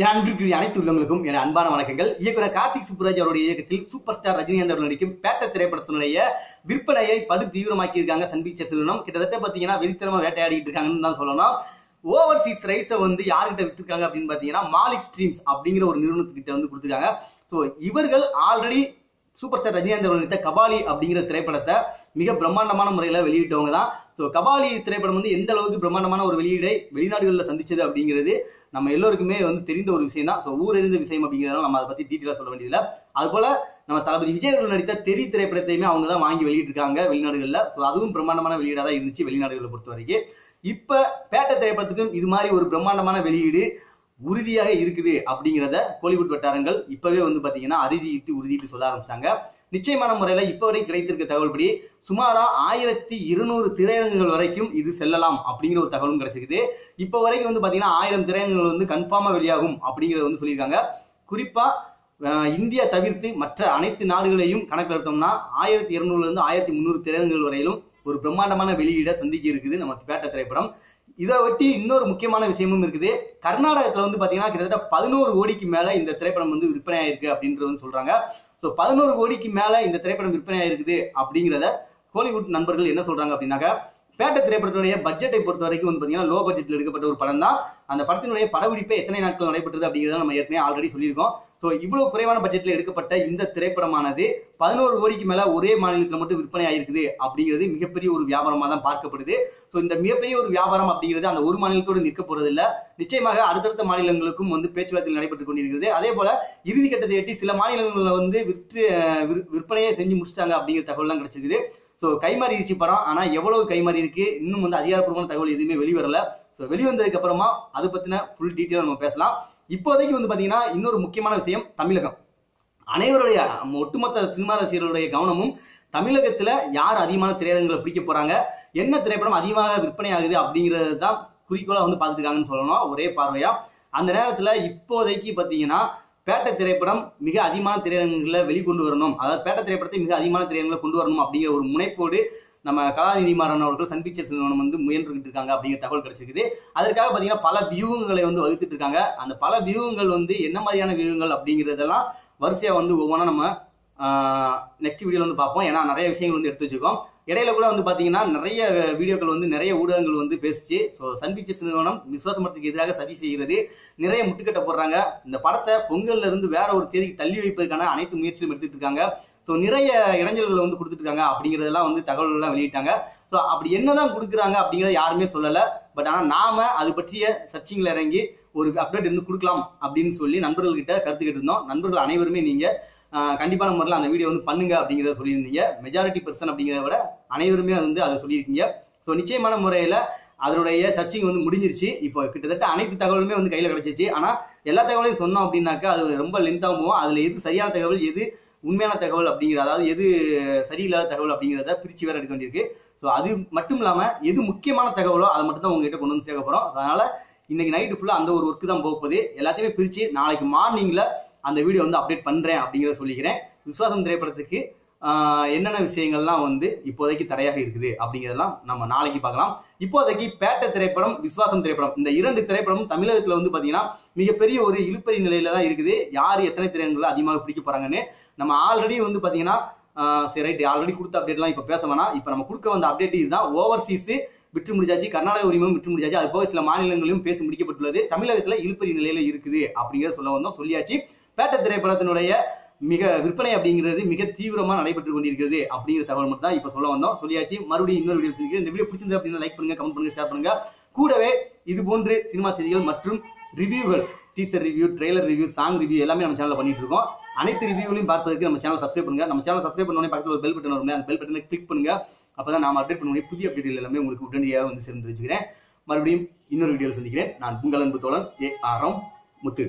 என் அனைத்து உள்ளவங்களுக்கும் என அன்பான வணக்கங்கள். இயக்குனர் கார்த்திக் சுப்புராஜ் அவருடைய இயக்கத்தில் சூப்பர் ஸ்டார் ரஜினிகாந்த் அவர்கள் நடிக்கும் பேட்ட திரைப்படத்தினுடைய விற்பனையை படு தீவிரமாக்கி இருக்காங்க சன் பிக்சர்ஸ் நிறுவனம். கிட்டத்தட்ட பாத்தீங்கன்னா வெறித்தனமா வேட்டையாடிட்டு இருக்காங்கன்னு தான் சொல்லணும். ஓவர் சீட்ஸ் ரைஸை வந்து யார்கிட்ட வித்துருக்காங்க அப்படின்னு பாத்தீங்கன்னா மாலிக் ஸ்ட்ரீம்ஸ் அப்படிங்கிற ஒரு நிறுவனத்துக்கிட்ட வந்து கொடுத்துருக்காங்க. ஸோ இவர்கள் ஆல்ரெடி சூப்பர் ஸ்டார் ரஜினிகாந்த் அவர்கள் நடித்த கபாலி அப்படிங்கிற திரைப்படத்தை மிக பிரம்மாண்டமான முறையில் வெளியிட்டவங்க தான். ஸோ கபாலி திரைப்படம் வந்து எந்த அளவுக்கு பிரம்மாண்டமான ஒரு வெளியீடை வெளிநாடுகளில் சந்திச்சது அப்படிங்கிறது நம்ம எல்லோருக்குமே வந்து தெரிந்த ஒரு விஷயம் தான். ஸோ ஊரறிந்த விஷயம் அப்படிங்கிறதால நம்ம அதை பற்றி டீட்டெயிலாக சொல்ல வேண்டியதில்லை. அதுபோல நம்ம தளபதி விஜய் அவர்கள் நடித்த தெரி திரைப்படத்தையுமே அவங்க தான் வாங்கி வெளியிட்டிருக்காங்க வெளிநாடுகளில். ஸோ அதுவும் பிரம்மாண்டமான வெளியீடாக தான் இருந்துச்சு வெளிநாடுகளை பொறுத்த வரைக்கும் இப்போ பேட்டை திரைப்படத்துக்கும் இது மாதிரி ஒரு பிரம்மாண்டமான வெளியீடு உறுதியாக இருக்குது அப்படிங்கிறத கோலிவுட் வட்டாரங்கள் இப்பவே வந்து பாத்தீங்கன்னா அறுதியிட்டு உறுதிட்டு சொல்ல ஆரம்பிச்சாங்க நிச்சயமான முறையில இப்ப வரை கிடைத்திருக்க தகவல்படி சுமாரா ஆயிரத்தி இருநூறு திரையரங்குகள் வரைக்கும் இது செல்லலாம் அப்படிங்கிற ஒரு தகவலும் கிடைச்சிருக்குது. இப்ப வரைக்கும் வந்து பாத்தீங்கன்னா ஆயிரம் திரையரங்குகள் வந்து கன்ஃபார்மா வெளியாகும் அப்படிங்கறத வந்து சொல்லியிருக்காங்க. குறிப்பா அஹ், இந்தியா தவிர்த்து மற்ற அனைத்து நாடுகளையும் கணக்கில் எடுத்தோம்னா ஆயிரத்தி இருநூறுல இருந்து ஆயிரத்தி முந்நூறு திரையரங்குகள் வரையிலும் ஒரு பிரம்மாண்டமான வெளியீட சந்திக்க இருக்குது நம்ம பேட்ட திரைப்படம். இதை ஒட்டி இன்னொரு முக்கியமான விஷயமும் இருக்குது. கர்நாடகத்துல வந்து பாத்தீங்கன்னா கிட்டத்தட்ட பதினோரு கோடிக்கு மேல இந்த திரைப்படம் வந்து விற்பனை ஆயிருக்கு அப்படின்றது வந்து சொல்றாங்க. ஸோ பதினோரு கோடிக்கு மேல இந்த திரைப்படம் விற்பனை ஆயிருக்குது அப்படிங்கிறத கோலிவுட் நண்பர்கள் என்ன சொல்றாங்க அப்படின்னாக்கா பேட்ட திரைப்படத்தினுடைய பட்ஜெட்டை பொறுத்த வரைக்கும் வந்து பார்த்தீங்கன்னா லோ பட்ஜெட்டில் எடுக்கப்பட்ட ஒரு படம் தான் அந்த படத்தினுடைய படப்பிடிப்பு எத்தனை நாட்கள் நடைபெற்றது அப்படிங்கிறத நம்ம ஏற்கனவே ஆல்ரெடி சொல்லியிருக்கோம். ஸோ இவ்வளவு குறைவான பட்ஜெட்ல எடுக்கப்பட்ட இந்த திரைப்படமானது பதினோரு கோடிக்கு மேல ஒரே மாநிலத்தில் மட்டும் விற்பனை ஆயிருக்குது அப்படிங்கிறது மிகப்பெரிய ஒரு வியாபாரமாக தான் பார்க்கப்படுது. ஸோ இந்த மிகப்பெரிய ஒரு வியாபாரம் அப்படிங்கிறது அந்த ஒரு மாநிலத்தோடு நிற்க போறது இல்லை நிச்சயமாக அடுத்தடுத்த மாநிலங்களுக்கும் வந்து பேச்சுவார்த்தை நடைபெற்றுக் கொண்டிருக்கிறது. அதே போல இறுதி கட்டத்தை எட்டி சில மாநிலங்களில் வந்து விற்று விற்- விற்பனையே செஞ்சு முடிச்சிட்டாங்க அப்படிங்கிற தகவல்லாம் கிடைச்சிருக்குது. ஸோ கைமாறிடுச்சு படம். ஆனா எவ்வளவு கைமாறி இருக்கு? இன்னும் வந்து அதிகாரப்பூர்வமான தகவல் எதுவுமே வெளிவரல. ஸோ வெளிவந்ததுக்கு அப்புறமா அதை பத்தின ஃபுல் டீட்டெயில் நம்ம பேசலாம். இப்போதைக்கு வந்து பாத்தீங்கன்னா இன்னொரு முக்கியமான விஷயம் தமிழகம். அனைவருடைய ஒட்டுமொத்த சினிமா ரசிகர்களுடைய கவனமும் தமிழகத்துல யார் அதிகமான திரையரங்குகளை பிடிக்க போறாங்க என்ன திரைப்படம் அதிகமாக விற்பனை ஆகுது அப்படிங்கிறது தான் குறிக்கோளா வந்து பார்த்துருக்காங்கன்னு சொல்லணும். ஒரே பார்வையா. அந்த நேரத்துல இப்போதைக்கு பாத்தீங்கன்னா பேட்ட திரைப்படம் மிக அதிகமான திரையரங்குகளை வெளிக்கொண்டு வரணும். அதாவது பேட்ட திரைப்படத்தை மிக அதிகமான திரையரங்குகளை கொண்டு வரணும் அப்படிங்கிற ஒரு முனைப்போடு நம்ம கலாநிதி மாறன் அவர்கள் சன் பிக்சர்ஸ் நிறுவனம் வந்து முயன்றுகிட்டு இருக்காங்க அப்படிங்கிற தகவல் கிடைச்சிருக்குது. அதற்காக பார்த்தீங்கன்னா பல வியூகங்களை வந்து வகுத்துட்டு இருக்காங்க. அந்த பல வியூகங்கள் வந்து என்ன மாதிரியான வியூகங்கள் அப்படிங்கிறதெல்லாம் வரிசையாக வந்து ஒவ்வொன்றா நம்ம நெக்ஸ்ட் வீடியோவில் வந்து பார்ப்போம். ஏன்னா நிறைய விஷயங்கள் வந்து எடுத்து வச்சுக்கோம் இடையில கூட வந்து பாத்தீங்கன்னா நிறைய வீடியோக்கள் வந்து நிறைய ஊடகங்கள் வந்து பேசிச்சு. ஸோ சன் பிக்சர்ஸ் நிறுவனம் விசுவாசமரத்துக்கு எதிராக சதி செய்கிறது. நிறைய முட்டுக்கட்டை போடுறாங்க. இந்த படத்தை பொங்கல்ல இருந்து வேற ஒரு தேதிக்கு தள்ளி வைப்பதற்கான அனைத்து முயற்சிகளும் எடுத்துட்டு இருக்காங்க. ஸோ நிறைய இடைஞ்சல்களை வந்து கொடுத்துட்டு இருக்காங்க. அப்படிங்கிறதெல்லாம் வந்து தகவல்கள்லாம் வெளியிட்டாங்க. ஸோ அப்படி என்னதான் கொடுக்குறாங்க அப்படிங்கிறத யாருமே சொல்லலை. பட் ஆனால் நாம அது பற்றிய சர்ச்சிங்கில் இறங்கி ஒரு அப்டேட் இருந்து கொடுக்கலாம் அப்படின்னு சொல்லி நண்பர்கள்கிட்ட கருத்து கேட்டிருந்தோம். நண்பர்கள் அனைவருமே நீங்கள் கண்டிப்பான முறையில் அந்த வீடியோ வந்து பண்ணுங்க அப்படிங்கிறத சொல்லியிருந்தீங்க. மெஜாரிட்டி பர்சன் அப்படிங்கிறத விட அனைவருமே வந்து அதை சொல்லியிருக்கீங்க. ஸோ நிச்சயமான முறையில் அதனுடைய சர்ச்சிங் வந்து முடிஞ்சிருச்சு. இப்போ கிட்டத்தட்ட அனைத்து தகவலுமே வந்து கையில் கிடச்சிச்சு ஆனால் எல்லா தகவலையும் சொன்னோம் அப்படின்னாக்கா அது ரொம்ப லென்த்தாகவும் போகும் அதில் எது சரியான தகவல் எது உண்மையான தகவல் அப்படிங்கிற அதாவது எது சரியில்லாத தகவல் அப்படிங்கிறத பிரித்து வேறு எடுக்க வேண்டியிருக்கு. ஸோ அது மட்டும் இல்லாமல் எது முக்கியமான தகவலோ அதை மட்டும் தான் உங்ககிட்ட கொண்டு வந்து சேர்க்க போகிறோம் அதனால் இன்னைக்கு நைட்டு ஃபுல்லாக அந்த ஒரு ஒர்க்கு தான் போக போகுது. எல்லாத்தையுமே பிரித்து நாளைக்கு மார்னிங்கில் அந்த வீடியோ வந்து அப்டேட் பண்ணுறேன் அப்படிங்கிறத சொல்லிக்கிறேன். விஸ்வாசம் திரைப்படத்துக்கு என்னென்ன விஷயங்கள்லாம் வந்து இப்போதைக்கு தடையாக இருக்குது அப்படிங்கிறதெல்லாம் நம்ம நாளைக்கு பார்க்கலாம். இப்போதைக்கு பேட்ட திரைப்படம் விஸ்வாசம் திரைப்படம் இந்த இரண்டு திரைப்படமும் தமிழகத்தில் வந்து பார்த்தீங்கன்னா மிகப்பெரிய ஒரு இழுப்பறி நிலையில தான் இருக்குது. யார் எத்தனை திரையரங்குகளை அதிகமாக பிடிக்க போறாங்கன்னு நம்ம ஆல்ரெடி வந்து பார்த்தீங்கன்னா சரி ரைட் ஆல்ரெடி கொடுத்த அப்டேட்லாம் இப்போ பேச வேணாம். இப்போ நம்ம கொடுக்க வந்த அப்டேட் இதுதான். ஓவர்சீஸ் விற்று முடிச்சாச்சு கர்நாடக உரிமையும் விற்று முடிச்சாச்சு அது போக சில மாநிலங்களிலும் பேசி முடிக்கப்பட்டுள்ளது. தமிழகத்தில் இழுப்பறி நிலையில இருக்குது அப்படிங்கிறத சொல்ல வந்தோம் சொல்லியாச்சு. பேட்ட திரைப்படத்தினுடைய மிக விற்பனை அப்படிங்கிறது மிக தீவிரமா நடைபெற்று கொண்டிருக்கிறது அப்படிங்கிற தகவல் மட்டும் தான் இப்போ சொல்ல வந்தோம். சொல்லியாச்சு. மறுபடியும் இன்னொரு வீடியோ சந்திக்கிறேன் இந்த வீடியோ பிடிச்சிருந்தது அப்படின்னா லைக் பண்ணுங்க கமெண்ட் பண்ணுங்க ஷேர் பண்ணுங்க. கூடவே இது போன்று சினிமா செய்திகள் மற்றும் ரிவ்யூகள் teaser review trailer review song review எல்லாமே நம்ம சேனலில் பண்ணிட்டு இருக்கோம். அனைத்து ரிவ்யூலையும் பார்ப்பதற்கு நம்ம சேனல் சப்ஸ்கிரைப் பண்ணுங்க. நம்ம சேனல் சப்ஸ்கிரைப் பண்ண உடனே பக்கத்தில் ஒரு பெல் பட்டன் வரும் அந்த பெல் பட்டனை கிளிக் பண்ணுங்க. அப்பதான் நாம அப்டேட் பண்ண புதிய அப்டேட் எல்லாமே உங்களுக்கு உடனடியாக வந்து சேர்ந்து வச்சுக்கிறேன். மறுபடியும் இன்னொரு வீடியோவில் சந்திக்கிறேன். நான் உங்கள் அன்பு தோழன் ஏ ஆரம் முத்து.